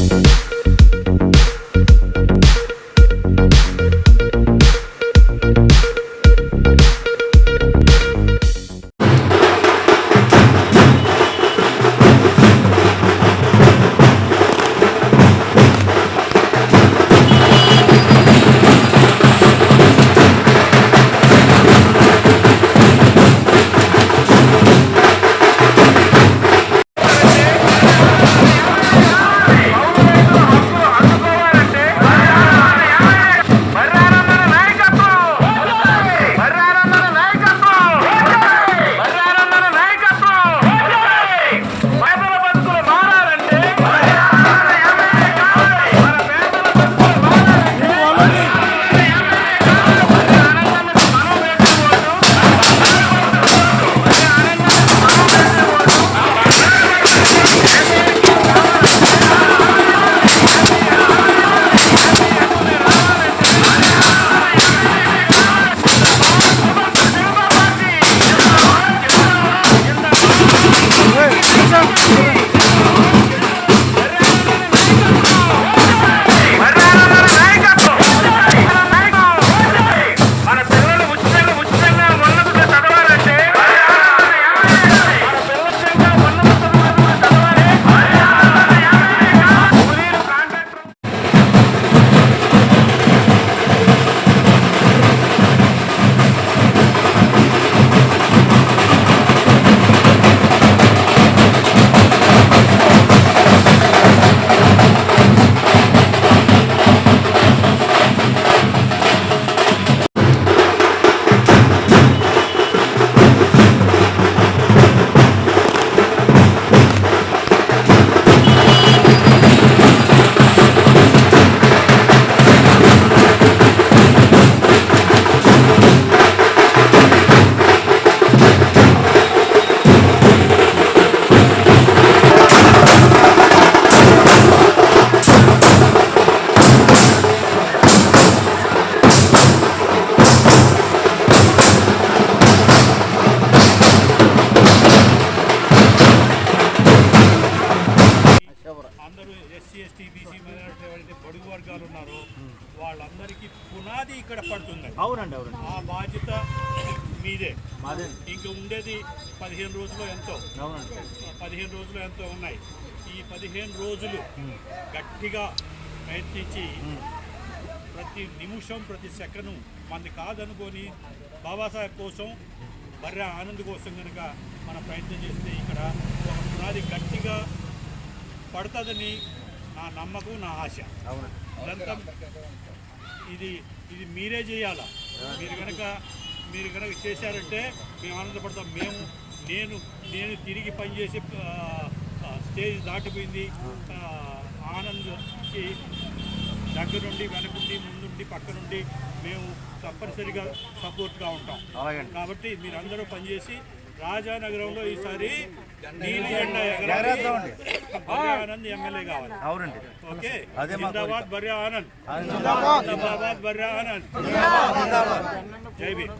మన BC minority ఎవరైతే బడుగు వర్గాలు ఉన్నారో వాళ్ళందరికీ పునాది ఇక్కడ పడుతుంది అవునండి అవునండి. ఆ బాధ్యత మీదే. ఇంక ఉండేది పదిహేను రోజులు ఎంతో. పదిహేను రోజులు ఎంతో ఉన్నాయి. ఈ పదిహేను రోజులు గట్టిగా ప్రయత్నించి ప్రతి నిమిషం ప్రతి సెకను మంది కాదనుకొని బాబాసాహెబ్ కోసం బర్రె ఆనంద్ కోసం కనుక మనం ప్రయత్నం చేస్తే ఇక్కడ ఒక పునాది గట్టిగా పడుతుందని నా నమ్మకం నా ఆశ. ఇదంతా ఇది ఇది మీరే చేయాలా? మీరు కనుక మీరు కనుక చేశారంటే మేము ఆనందపడతాం. మేము నేను నేను తిరిగి పనిచేసి స్టేజ్ దాటిపోయింది. ఆ, ఆనంద్కి దగ్గర నుండి వెనకుండి ముందుండి పక్క నుండి మేము తప్పనిసరిగా సపోర్ట్గా ఉంటాం. కాబట్టి మీరందరూ పనిచేసి రాజానగరంలో ఈసారి నీలి ఎగరాలి. బర్రె ఆనంద్. ఎమ్మెల్యే కావాలి అవునండి. ఓకే అదే జిందాబాద్ బర్రె ఆనంద్. జిందాబాద్. బర్రె ఆనంద్ జై భీమ్.